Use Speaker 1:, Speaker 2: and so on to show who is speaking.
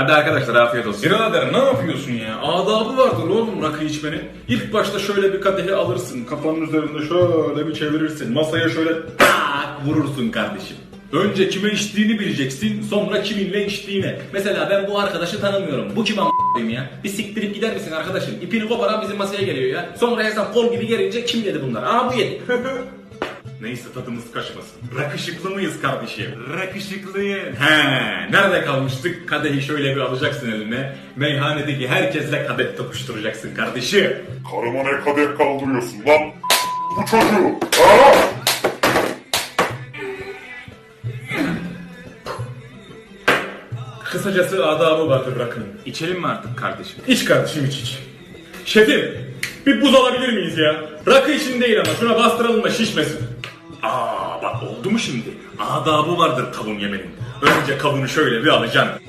Speaker 1: Hadi arkadaşlar afiyet olsun. Birader ne yapıyorsun ya? Adabı vardır oğlum rakı içmenin. İlk başta şöyle bir kadehi alırsın. Kafanın üzerinde şöyle bir çevirirsin. Masaya şöyle tak vurursun kardeşim. Önce kime içtiğini bileceksin, sonra kiminle içtiğine. Mesela ben bu arkadaşı tanımıyorum. Bu kim a**ayım ya? Bir siktirip gider misin arkadaşım? İpini koparan bizim masaya geliyor ya. Sonra hesap kol gibi gelince kim yedi bunlar? Aa bu yedi. Neyse tadımız kaçmasın. Rakışıklı mıyız kardeşim? Rakışıklıyız. He, nerede kalmıştık? Kadehi şöyle bir alacaksın eline. Meyhanedeki herkesle kadeh tokuşturacaksın kardeşim.
Speaker 2: Karıma ne kadeh kaldırıyorsun lan? Bu çocuğu. Aa!
Speaker 1: Kısacası adabı vardır rakının. İçelim mi artık kardeşim? İç kardeşim iç iç. Şefim bir buz alabilir miyiz ya? Rakı için değil ama şuna bastıralım da şişmesin. Aa bak oldu mu şimdi? Adabı vardır kavun yemenin. Önce kavunu şöyle bir alacaksın.